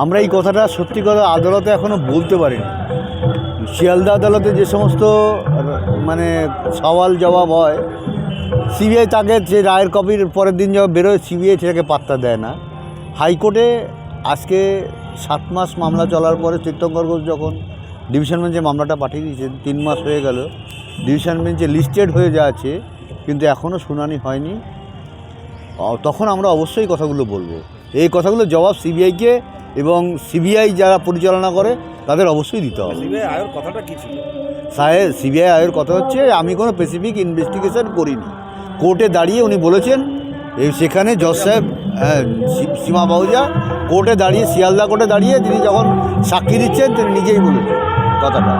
আমরা এই কথাটা সত্যি কথা আদালতে এখনও বলতে পারিনি। শিয়ালদা আদালতে যে সমস্ত মানে সওয়াল জবাব হয়, সিবিআই তাকে যে রায়ের কপির পরের দিন যখন বেরোয়, সিবিআই সেটাকে পাত্তা দেয় না। হাইকোর্টে আজকে সাত মাস মামলা চলার পরে তীর্থঙ্কর ঘোষ যখন ডিভিশন বেঞ্চে মামলাটা পাঠিয়ে দিয়েছেন তিন মাস হয়ে গেল, ডিভিশন বেঞ্চে লিস্টেড হয়ে যা আছে, কিন্তু এখনও শুনানি হয়নি। তখন আমরা অবশ্যই কথাগুলো বলব। এই কথাগুলো জবাব সিবিআইকে এবং সিবিআই যারা পরিচালনা করে তাদের অবশ্যই দিতে হবে। সিবিআই আয়ের কথাটা কি ছিল? সাহেব সিবিআই আয়ের কথা হচ্ছে আমি কোনো স্পেসিফিক ইনভেস্টিগেশন করিনি। কোর্টে দাঁড়িয়ে উনি বলেছেন সেখানে জজ সাহেব হ্যাঁ, সীমা বাহুজা কোর্টে দাঁড়িয়ে শিয়ালদা কোর্টে দাঁড়িয়ে তিনি যখন সাক্ষী দিচ্ছেন তিনি নিজেই বলেছেন কথাটা।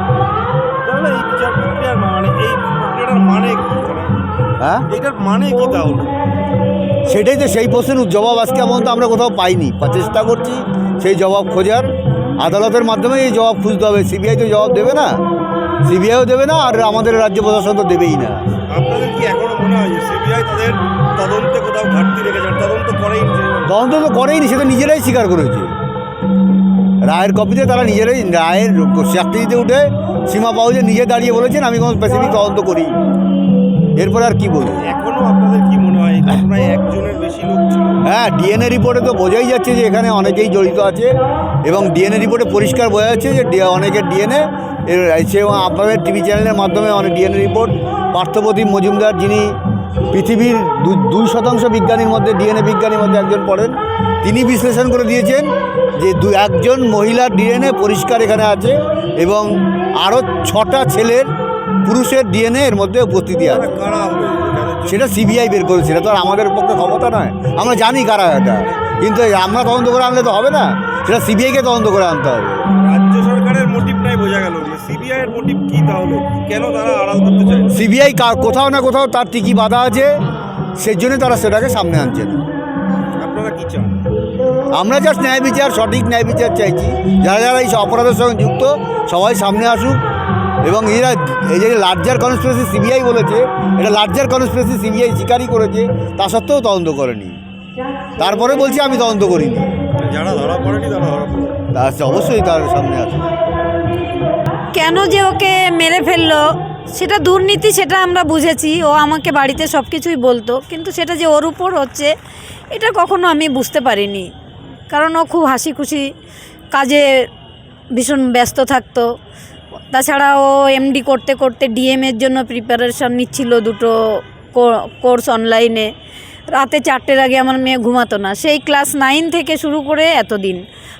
হ্যাঁ? এইটার মানে কি তাহলে? সেটাই তো সেই প্রশ্নের জবাব আজকে পর্যন্ত আমরা কোথাও পাইনি। চেষ্টা করছি সেই জবাব খোঁজার। আদালতের মাধ্যমে এই জবাব খুঁজতে হবে। সিবিআই তো জবাব দেবে না। সিবিআইও দেবে না আর আমাদের রাজ্য প্রশাসন তো দেবেই না। আপনাদের কি এখনও মনে হয় যে সিবিআই তাদের তদন্তে কোথাও ঘাটতি রেখেছেন তদন্ত করেই তদন্ত তো করেইনি সেটা নিজেরাই স্বীকার করেছে। রায়ের কপিতে তারা নিজেরাই রায়ের চাকরি দিতে উঠে সীমা পাউজে নিজে দাঁড়িয়ে বলেছেন আমি কোনো স্পেসিফিক তদন্ত করি এরপরে আর কি বলব? এখনও আপনাদের কি মনে হয়? ঘটনায় একজনের বেশি লোক হ্যাঁ ডিএনএ রিপোর্টে তো বোঝাই যাচ্ছে যে এখানে অনেকেই জড়িত আছে এবং ডিএনএ রিপোর্টে পরিষ্কার বোঝা যাচ্ছে যে অনেকের ডিএনএ সে আপনাদের টিভি চ্যানেলের মাধ্যমে অনেক ডিএনএ রিপোর্ট পার্থপ্রতিম মজুমদার যিনি পৃথিবীর দুই শতাংশ বিজ্ঞানীর মধ্যে ডিএনএ বিজ্ঞানীর মধ্যে একজন পড়েন তিনি বিশ্লেষণ করে দিয়েছেন যে দু একজন মহিলার ডিএনএ পরিষ্কার এখানে আছে এবং আরও ছটা ছেলের পুরুষের ডিএনএ এর মধ্যে উপস্থিতি আছে। সেটা সিবিআই বের করেছে সেটা তো আর আমাদের পক্ষে ক্ষমতা নয়। আমরা জানি কারা এটা। কিন্তু আমরা তদন্ত করে আনলে তো হবে না। সেটা সিবিআইকে তদন্ত করে আনতে হবে। রাজ্য সরকারের মোটিভ নাই বোঝা গেল। সিবিআই এর মোটিভ কি তাহলে? কেন তারা আড়াল করতে চায়? সিবিআই কোথাও না কোথাও তার টিকি বাধা আছে। সেই জন্য তারা সেটাকে সামনে আনছে না। আপনারা কি চান? আমরা জাস্ট ন্যায় বিচার সঠিক ন্যায় বিচার চাইছি। যারা যারা এই অপরাধের সঙ্গে যুক্ত সবাই সামনে আসুক। এবং এরা এই যে লার্জার কনস্পিরেসি সিবিআই বলেছে এটা লার্জার কনস্পিরেসি সিবিআই স্বীকারই করেছে তা সত্ত্বেও তদন্ত করেনি। তারপরে বলছি আমি তদন্ত করিনি। যারা ধরা পড়েনি তারা ধরা পড়ে তা অবশ্যই তার সামনে আসুক কেন যে ওকে মেরে ফেলল সেটা দুর্নীতি সেটা আমরা বুঝেছি ও আমাকে বাড়িতে সব কিছুই বলতো কিন্তু সেটা যে ওর উপর হচ্ছে এটা কখনো আমি বুঝতে পারিনি। কারণ ও খুব হাসি খুশি কাজে ভীষণ ব্যস্ত থাকতো তাছাড়া ও এমডি করতে করতে ডিএমের জন্য প্রিপারেশন নিচ্ছিল দুটো কোর্স অনলাইনে রাতে চারটের আগে আমার মেয়ে ঘুমাতো না। সেই ক্লাস নাইন থেকে শুরু করে এতদিন।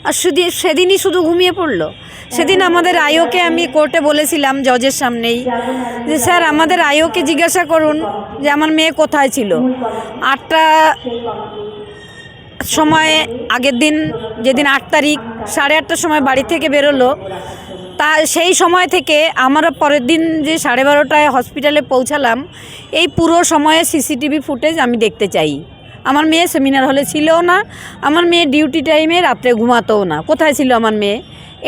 আর শুধু সেদিনই শুধু ঘুমিয়ে পড়ল। সেদিন আমাদের আয়োকে আমি কোর্টে বলেছিলাম জজের সামনেই যে, স্যার, আমাদের আয়োকে জিজ্ঞাসা করুন যে, আমার মেয়ে কোথায় ছিল? আটটা সময় আগের দিন, যেদিন আট তারিখ, সাড়ে আটটার সময় বাড়ি থেকে বেরোলো। তা সেই সময় থেকে আমরা পরের দিন যে সাড়ে বারোটায় হসপিটালে পৌঁছালাম এই পুরো সময়ে সিসিটিভি ফুটেজ আমি দেখতে চাই। আমার মেয়ে সেমিনার হলে ছিলও না আমার মেয়ে ডিউটি টাইমে রাত্রে ঘুমাতোও না। কোথায় ছিল আমার মেয়ে?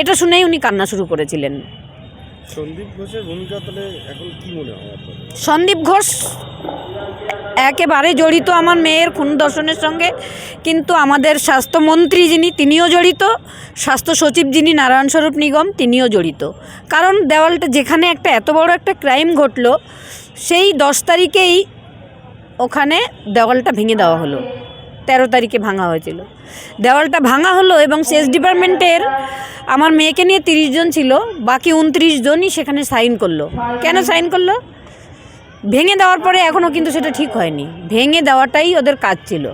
এটা শুনেই উনি কান্না শুরু করেছিলেন। সন্দীপ ঘোষের ভূমিকা তাহলে এখন কি মনে হয় সন্দীপ ঘোষ একেবারে জড়িত আমার মেয়ের খুন দর্শনের সঙ্গে। কিন্তু আমাদের স্বাস্থ্যমন্ত্রী যিনি, তিনিও জড়িত। স্বাস্থ্য সচিব যিনি, নারায়ণ স্বরূপ নিগম, তিনিও জড়িত। কারণ দেওয়ালটা, যেখানে একটা এত বড় একটা ক্রাইম ঘটলো, সেই দশ তারিখেই ওখানে দেওয়ালটা ভেঙে দেওয়া হলো। তেরো তারিখে ভাঙা হয়েছিল। দেওয়ালটা ভাঙা হলো এবং সেচ ডিপার্টমেন্টের আমার মেয়েকে নিয়ে তিরিশ জন ছিল, বাকি উনত্রিশ জনই সেখানে সাইন করল। কেন সাইন করল? ভেঙে দেওয়ার পরে এখনও কিন্তু সেটা ঠিক হয়নি। ভেঙে দেওয়াটাই ওদের কাজ ছিল।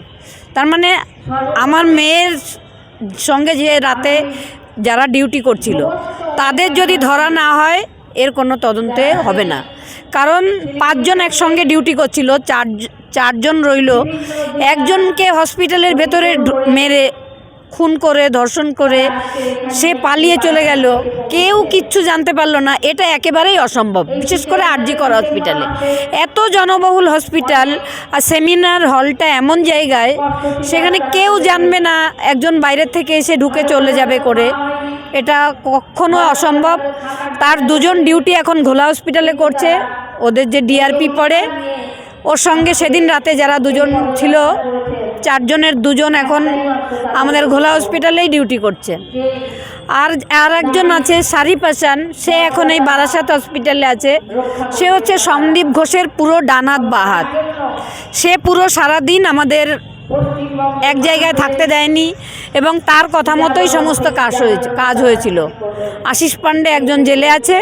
তার মানে আমার মেয়ের সঙ্গে যে রাতে যারা ডিউটি করছিল, তাদের যদি ধরা না হয়, এর কোনো তদন্তে হবে না। কারণ পাঁচজন একসঙ্গে ডিউটি করছিল চার চারজন রইল। একজনকে হসপিটালের ভেতরে মেরে খুন করে, ধর্ষণ করে, সে পালিয়ে চলে গেল। কেউ কিচ্ছু জানতে পারল না, এটা একেবারেই অসম্ভব। বিশেষ করে আরজি কর হসপিটালে। এত জনবহুল হসপিটাল আর সেমিনার হলটা এমন জায়গায়, সেখানে কেউ জানবে না, একজন বাইরের থেকে এসে ঢুকে চলে যাবে করে। এটা কখনো অসম্ভব। তার দুজন ডিউটি এখন ঘোলা হসপিটালে করছে। ওদের যে ডিআরপি পড়ে, ওর সঙ্গে সেদিন রাতে যারা দুজন ছিল চারজনের দুজন এখন আমাদের ঘোলা হসপিটালেই ডিউটি করছে। আর আর একজন আছে শারিফ হাসান সে এখন এই বারাসাত হসপিটালে আছে। সে হচ্ছে সন্দীপ ঘোষের পুরো ডানাত বাহাত। সে পুরো সারাদিন আমাদের এক জায়গায় থাকতে দেয়নি এবং তার কথা মতোই সমস্ত কাজ হয়েছে, কাজ হয়েছিল। আশিস পান্ডে একজন জেলে আছে।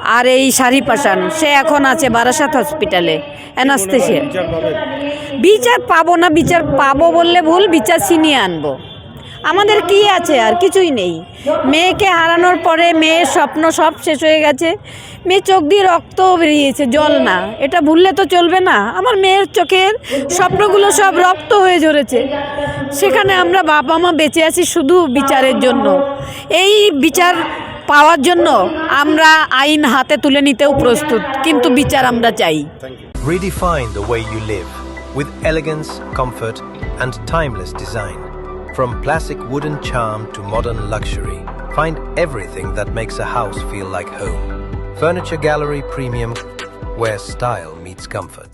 আর এই শাড়ি পাশান সে এখন আছে বারাসাত হসপিটালে অ্যানাস্থেশিয়া। বিচার পাবো? না বিচার পাবো বললে ভুল বিচার ছিনিয়ে আনব। আমাদের কি আছে? আর কিছুই নেই। মেয়েকে হারানোর পরে মেয়ের স্বপ্ন সব শেষ হয়ে গেছে। মেয়ে চোখ দিয়ে রক্ত বেরিয়েছে জল না। এটা ভুললে তো চলবে না। আমার মেয়ের চোখের স্বপ্নগুলো সব রক্ত হয়ে ঝরেছে। সেখানে আমরা বাবা মা বেঁচে আছি শুধু বিচারের জন্য। এই বিচার পাওয়ার জন্য আমরা আইন হাতে তুলে নিতেও প্রস্তুত কিন্তু বিচার আমরা চাই thank you Redefine the way you live with elegance, comfort, and timeless design. From classic wooden charm to modern luxury, find everything that makes a house feel like home. Furniture Gallery Premium, where style meets comfort.